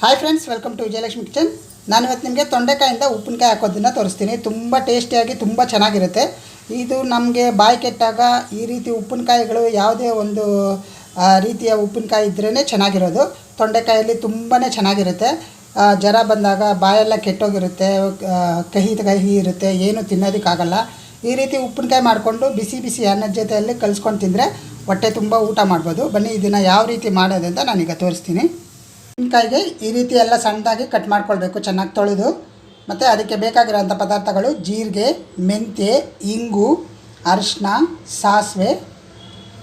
Hi friends welcome to Vijayalakshmi kitchen ನಾನು ಇವತ್ತು ನಿಮಗೆ ತೊಂಡೆಕಾಯಿಂದ ಉಪ್ಪಿನಕಾಯಿ ಹಾಕೋದನ್ನು ತೋರಿಸ್ತೀನಿ. ತುಂಬ ಟೇಸ್ಟಿಯಾಗಿ ತುಂಬ ಚೆನ್ನಾಗಿರುತ್ತೆ. ಇದು ನಮಗೆ ಬಾಯಿ ಕೆಟ್ಟಾಗ ಈ ರೀತಿ ಉಪ್ಪಿನಕಾಯಿಗಳು ಯಾವುದೇ ಒಂದು ರೀತಿಯ ಉಪ್ಪಿನಕಾಯಿ ಇದ್ರೇ ಚೆನ್ನಾಗಿರೋದು. ತೊಂಡೆಕಾಯಲ್ಲಿ ತುಂಬಾ ಚೆನ್ನಾಗಿರುತ್ತೆ. ಜ್ವರ ಬಂದಾಗ ಬಾಯೆಲ್ಲ ಕೆಟ್ಟೋಗಿರುತ್ತೆ ಕಹಿ ಕಹಿ ಇರುತ್ತೆ, ಏನು ತಿನ್ನೋದಕ್ಕಾಗಲ್ಲ. ಈ ರೀತಿ ಉಪ್ಪಿನಕಾಯಿ ಮಾಡಿಕೊಂಡು ಬಿಸಿ ಬಿಸಿ ಅನ್ನದ ಜೊತೆಯಲ್ಲಿ ಕಲಿಸ್ಕೊಂಡು ತಿಂದರೆ ಹೊಟ್ಟೆ ತುಂಬ ಊಟ ಮಾಡ್ಬೋದು. ಬನ್ನಿ, ಇದನ್ನು ಯಾವ ರೀತಿ ಮಾಡೋದಂತ ನಾನೀಗ ತೋರಿಸ್ತೀನಿ. ಮೆಣಸಿನ್ಕಾಯಿಗೆ ಈ ರೀತಿ ಎಲ್ಲ ಸಣ್ಣದಾಗಿ ಕಟ್ ಮಾಡ್ಕೊಳ್ಬೇಕು, ಚೆನ್ನಾಗಿ ತೊಳೆದು. ಮತ್ತು ಅದಕ್ಕೆ ಬೇಕಾಗಿರೋಂಥ ಪದಾರ್ಥಗಳು ಜೀರಿಗೆ, ಮೆಂತ್ಯ, ಇಂಗು ಅರಿಶಿನ ಸಾಸಿವೆ,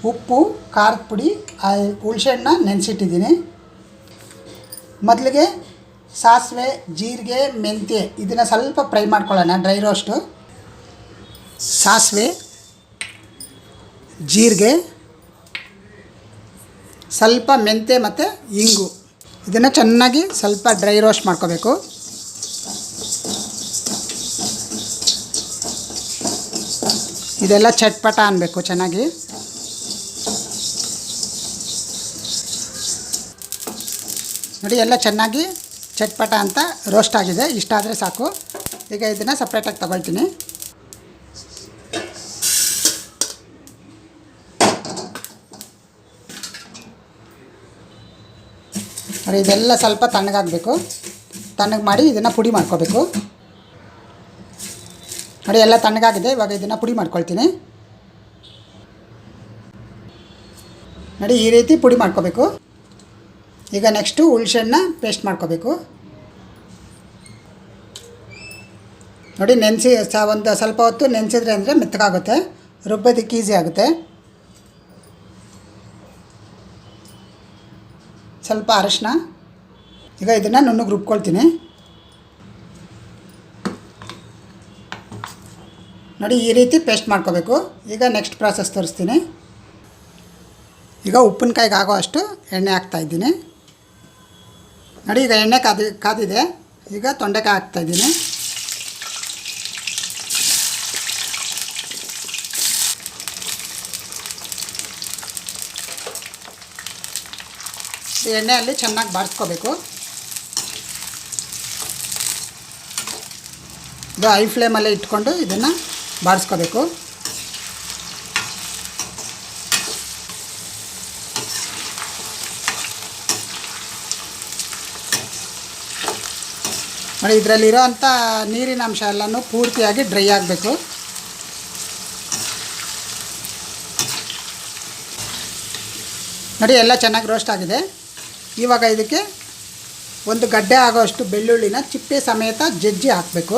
ಉಪ್ಪು, ಖಾರದ ಪುಡಿ ಹುಳ್ಸೆಹಣ್ಣ ನೆನೆಸಿಟ್ಟಿದ್ದೀನಿ. ಮೊದಲಿಗೆ ಸಾಸಿವೆ, ಜೀರಿಗೆ, ಮೆಂತ್ಯ ಇದನ್ನು ಸ್ವಲ್ಪ ಫ್ರೈ ಮಾಡ್ಕೊಳ್ಳೋಣ, ಡ್ರೈ ರೋಸ್ಟು. ಸಾಸಿವೆ, ಜೀರಿಗೆ, ಸ್ವಲ್ಪ ಮೆಂತ್ಯ ಮತ್ತು ಇಂಗು. ಇದನ್ನು ಚೆನ್ನಾಗಿ ಸ್ವಲ್ಪ ಡ್ರೈ ರೋಸ್ಟ್ ಮಾಡ್ಕೋಬೇಕು. ಇದೆಲ್ಲ ಚಟ್ಪಟ ಅನ್ನಬೇಕು ಚೆನ್ನಾಗಿ. ನೋಡಿ, ಎಲ್ಲ ಚೆನ್ನಾಗಿ ಚಟ್ಪಟ ಅಂತ ರೋಸ್ಟ್ ಆಗಿದೆ. ಇಷ್ಟಾದರೆ ಸಾಕು. ಈಗ ಇದನ್ನು ಸಪ್ರೇಟಾಗಿ ತಗೊಳ್ತೀನಿ. ನೋಡಿ ಇದೆಲ್ಲ ಸ್ವಲ್ಪ ತಣ್ಣಗಾಗಬೇಕು. ತಣ್ಣಗೆ ಮಾಡಿ ಇದನ್ನು ಪುಡಿ ಮಾಡ್ಕೋಬೇಕು. ನೋಡಿ, ಎಲ್ಲ ತಣ್ಣಗಾಗಿದೆ, ಇವಾಗ ಇದನ್ನು ಪುಡಿ ಮಾಡ್ಕೊಳ್ತೀನಿ. ನೋಡಿ, ಈ ರೀತಿ ಪುಡಿ ಮಾಡ್ಕೋಬೇಕು. ಈಗ ನೆಕ್ಸ್ಟು ಹುಳ್ಸೆಣ್ಣ ಪೇಸ್ಟ್ ಮಾಡ್ಕೋಬೇಕು. ನೋಡಿ, ನೆನೆಸಿ ಸ ಒಂದು ಸ್ವಲ್ಪ ಹೊತ್ತು ನೆನೆಸಿದ್ರೆ ಅಂದರೆ ಮೆತ್ತಗಾಗುತ್ತೆ. ರುಬ್ಬೋದಕ್ಕೆ ಈಸಿ ಆಗುತ್ತೆ. ಸ್ವಲ್ಪ ಅರಶಿನ. ಈಗ ಇದನ್ನು ನುಣ್ಣಗೆ ರುಬ್ಕೊಳ್ತೀನಿ ನೋಡಿ ಈ ರೀತಿ ಪೇಸ್ಟ್ ಮಾಡ್ಕೋಬೇಕು. ಈಗ ನೆಕ್ಸ್ಟ್ ಪ್ರಾಸೆಸ್ ತೋರಿಸ್ತೀನಿ. ಈಗ ಉಪ್ಪಿನಕಾಯಿಗೆ ಆಗೋ ಅಷ್ಟು ಎಣ್ಣೆ ಹಾಕ್ತಾಯಿದ್ದೀನಿ ನೋಡಿ ಈಗ ಎಣ್ಣೆ ಕಾದಿ ಕಾದಿದೆ. ಈಗ ತೊಂಡೆಕಾಯಿ ಹಾಕ್ತಾಯಿದ್ದೀನಿ ಎಣ್ಣೆಯಲ್ಲಿ ಚೆನ್ನಾಗಿ ಬಾರಿಸ್ಕೋಬೇಕು. ಇದು ಐ ಫ್ಲೇಮಲ್ಲೇ ಇಟ್ಕೊಂಡು ಇದನ್ನು ಬಾರಿಸ್ಕೋಬೇಕು. ನೋಡಿ ಇದರಲ್ಲಿರೋ ಅಂಥ ನೀರಿನ ಅಂಶ ಎಲ್ಲನೂ ಪೂರ್ತಿಯಾಗಿ ಡ್ರೈ ಆಗಬೇಕು. ನೋಡಿ, ಎಲ್ಲ ಚೆನ್ನಾಗಿ ರೋಸ್ಟ್ ಆಗಿದೆ. ಇವಾಗ ಇದಕ್ಕೆ ಒಂದು ಗಡ್ಡೆ ಆಗೋಷ್ಟು ಬೆಳ್ಳುಳ್ಳಿನ ಚಿಪ್ಪೆ ಸಮೇತ ಜಜ್ಜಿ ಹಾಕಬೇಕು.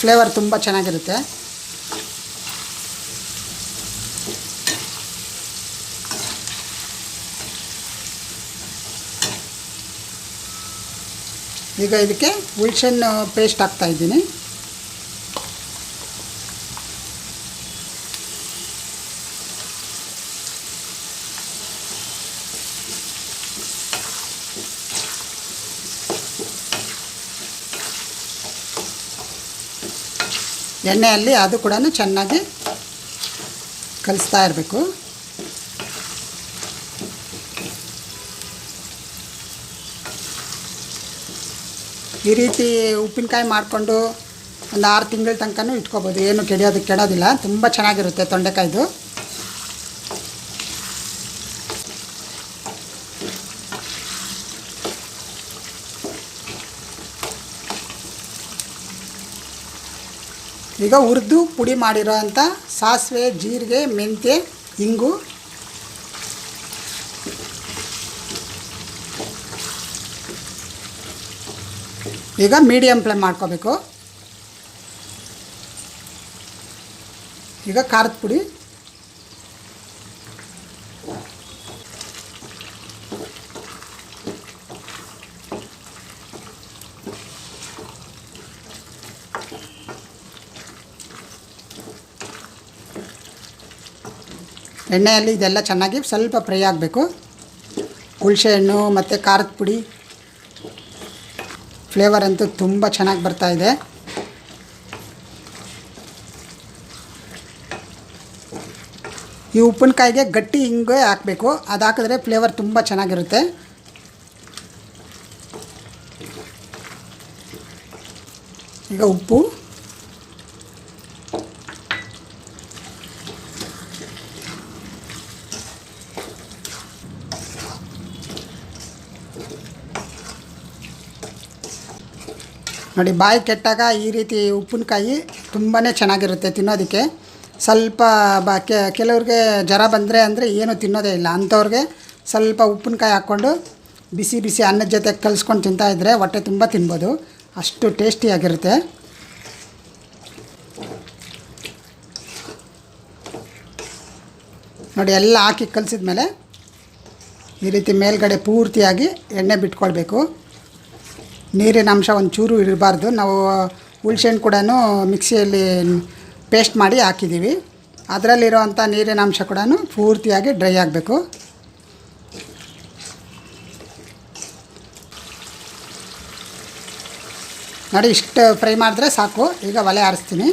ಫ್ಲೇವರ್ ತುಂಬ ಚೆನ್ನಾಗಿರುತ್ತೆ. ಈಗ ಇದಕ್ಕೆ ಹುಳ್ಸೆಹಣ್ಣು ಪೇಸ್ಟ್ ಹಾಕ್ತಾ ಎಣ್ಣೆಯಲ್ಲಿ ಅದು ಕೂಡ ಚೆನ್ನಾಗಿ ಕಲಿಸ್ತಾ ಇರಬೇಕು. ಈ ರೀತಿ ಉಪ್ಪಿನಕಾಯಿ ಮಾಡಿಕೊಂಡು ಒಂದು ಆರು ತಿಂಗಳ ತನಕನೂ ಇಟ್ಕೋಬೋದು. ಏನು ಕೆಡಿಯೋದಕ್ಕೆ ಕೆಡೋದಿಲ್ಲ. ತುಂಬ ಚೆನ್ನಾಗಿರುತ್ತೆ ತೊಂಡೆಕಾಯ್ದು. ಈಗ ಹುರಿದು ಪುಡಿ ಮಾಡಿರೋ ಅಂಥ ಸಾಸಿವೆ, ಜೀರಿಗೆ, ಮೆಂತ್ಯ, ಇಂಗು. ಈಗ ಮೀಡಿಯಮ್ ಫ್ಲೇಮ್ ಮಾಡ್ಕೋಬೇಕು. ಈಗ ಖಾರದ ಪುಡಿ. ಎಣ್ಣೆಯಲ್ಲಿ ಇದೆಲ್ಲ ಚೆನ್ನಾಗಿ ಸ್ವಲ್ಪ ಫ್ರೈ ಆಗಬೇಕು. ಹುಳ್ಸೆ ಹಣ್ಣು ಮತ್ತು ಖಾರದ ಪುಡಿ. ಫ್ಲೇವರ್ ಅಂತೂ ತುಂಬ ಚೆನ್ನಾಗಿ ಬರ್ತಾಯಿದೆ ಈ ಉಪ್ಪಿನಕಾಯಿಗೆ ಗಟ್ಟಿ ಹಿಂಗೆ ಹಾಕಬೇಕು. ಅದು ಹಾಕಿದ್ರೆ ಫ್ಲೇವರ್ ತುಂಬ ಚೆನ್ನಾಗಿರುತ್ತೆ. ಈಗ ಉಪ್ಪು. ನೋಡಿ, ಬಾಯಿ ಕೆಟ್ಟಾಗ ಈ ರೀತಿ ಉಪ್ಪಿನಕಾಯಿ ತುಂಬಾ ಚೆನ್ನಾಗಿರುತ್ತೆ ತಿನ್ನೋದಕ್ಕೆ. ಸ್ವಲ್ಪ ಬಾ ಕೆಲವ್ರಿಗೆ ಜ್ವರ ಬಂದರೆ ಅಂದರೆ ಏನು ತಿನ್ನೋದೇ ಇಲ್ಲ. ಅಂಥವ್ರಿಗೆ ಸ್ವಲ್ಪ ಉಪ್ಪಿನಕಾಯಿ ಹಾಕ್ಕೊಂಡು ಬಿಸಿ ಬಿಸಿ ಅನ್ನದ ಜೊತೆ ಕಲಿಸ್ಕೊಂಡು ತಿಂತಾಯಿದ್ರೆ ಹೊಟ್ಟೆ ತುಂಬ ತಿನ್ಬೋದು. ಅಷ್ಟು ಟೇಸ್ಟಿಯಾಗಿರುತ್ತೆ ನೋಡಿ, ಎಲ್ಲ ಹಾಕಿ ಕಲಿಸಿದ ಮೇಲೆ ಈ ರೀತಿ ಮೇಲ್ಗಡೆ ಪೂರ್ತಿಯಾಗಿ ಎಣ್ಣೆ ಬಿಟ್ಕೊಳ್ಬೇಕು. ನೀರಿನ ಅಂಶ ಒಂಚೂರು ಇರಬಾರ್ದು. ನಾವು ಹುಳ್ಸೆಣ್ಣು ಕೂಡ ಮಿಕ್ಸಿಯಲ್ಲಿ ಪೇಸ್ಟ್ ಮಾಡಿ ಹಾಕಿದ್ದೀವಿ. ಅದರಲ್ಲಿರೋವಂಥ ನೀರಿನ ಅಂಶ ಕೂಡ ಪೂರ್ತಿಯಾಗಿ ಡ್ರೈ ಆಗಬೇಕು. ನೋಡಿ, ಇಷ್ಟು ಫ್ರೈ ಮಾಡಿದ್ರೆ ಸಾಕು. ಈಗ ಒಲೆ ಆರಿಸ್ತೀನಿ.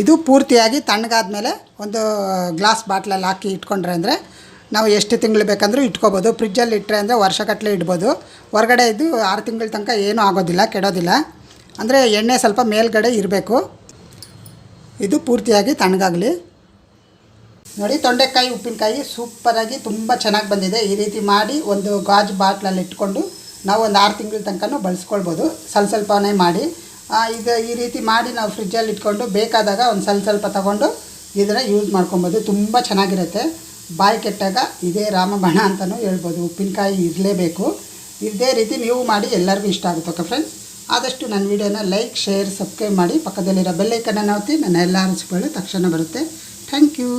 ಇದು ಪೂರ್ತಿಯಾಗಿ ತಣ್ಣಗಾದ್ಮೇಲೆ ಒಂದು ಗ್ಲಾಸ್ ಬಾಟ್ಲಲ್ಲಿ ಹಾಕಿ ಇಟ್ಕೊಂಡ್ರೆ ಅಂದರೆ ನಾವು ಎಷ್ಟು ತಿಂಗಳು ಬೇಕಂದ್ರೂ ಇಟ್ಕೋಬೋದು. ಫ್ರಿಜ್ಜಲ್ಲಿ ಇಟ್ಟರೆ ಅಂದರೆ ವರ್ಷಗಟ್ಟಲೆ ಇಡ್ಬೋದು. ಹೊರಗಡೆ ಇದು ಆರು ತಿಂಗಳ ತನಕ ಏನೂ ಆಗೋದಿಲ್ಲ, ಕೆಡೋದಿಲ್ಲ. ಅಂದರೆ ಎಣ್ಣೆ ಸ್ವಲ್ಪ ಮೇಲ್ಗಡೆ ಇರಬೇಕು. ಇದು ಪೂರ್ತಿಯಾಗಿ ತಣ್ಣಗಾಗಲಿ. ನೋಡಿ, ತೊಂಡೆಕಾಯಿ, ಉಪ್ಪಿನಕಾಯಿ ಸೂಪರಾಗಿ ತುಂಬ ಚೆನ್ನಾಗಿ ಬಂದಿದೆ. ಈ ರೀತಿ ಮಾಡಿ ಒಂದು ಗಾಜು ಬಾಟ್ಲಲ್ಲಿ ಇಟ್ಕೊಂಡು ನಾವು ಒಂದು ಆರು ತಿಂಗಳ ತನಕ ಬಳಸ್ಕೊಳ್ಬೋದು. ಸ್ವಲ್ಪ ಸ್ವಲ್ಪನೇ ಮಾಡಿ. ಇದು ಈ ರೀತಿ ಮಾಡಿ ನಾವು ಫ್ರಿಜ್ಜಲ್ಲಿ ಇಟ್ಕೊಂಡು ಬೇಕಾದಾಗ ಒಂದು ಸ್ವಲ್ಪ ಸ್ವಲ್ಪ ತಗೊಂಡು ಇದನ್ನು ಯೂಸ್ ಮಾಡ್ಕೊಬೋದು. ತುಂಬ ಚೆನ್ನಾಗಿರುತ್ತೆ. ಬಾಯಿ ಕೆಟ್ಟಾಗ ಇದೇ ರಾಮಬಾಣ ಅಂತಲೂ ಹೇಳ್ಬೋದು. ಉಪ್ಪಿನಕಾಯಿ ಇರಲೇಬೇಕು. ಇದೇ ರೀತಿ ನೀವು ಮಾಡಿ ಎಲ್ಲರಿಗೂ ಇಷ್ಟ ಆಗುತ್ತೆ ಫ್ರೆಂಡ್ಸ್ ಆದಷ್ಟು ನನ್ನ ವೀಡಿಯೋನ ಲೈಕ್, ಶೇರ್ ಸಬ್ಸ್ಕ್ರೈಬ್ ಮಾಡಿ ಪಕ್ಕದಲ್ಲಿರೋ ಬೆಲ್ಲೈಕನ್ನ ಒತ್ತಿ. ನನ್ನ ಎಲ್ಲ ಅನಿಸಿಕೊಳ್ಳಿ ತಕ್ಷಣ ಬರುತ್ತೆ. Thank you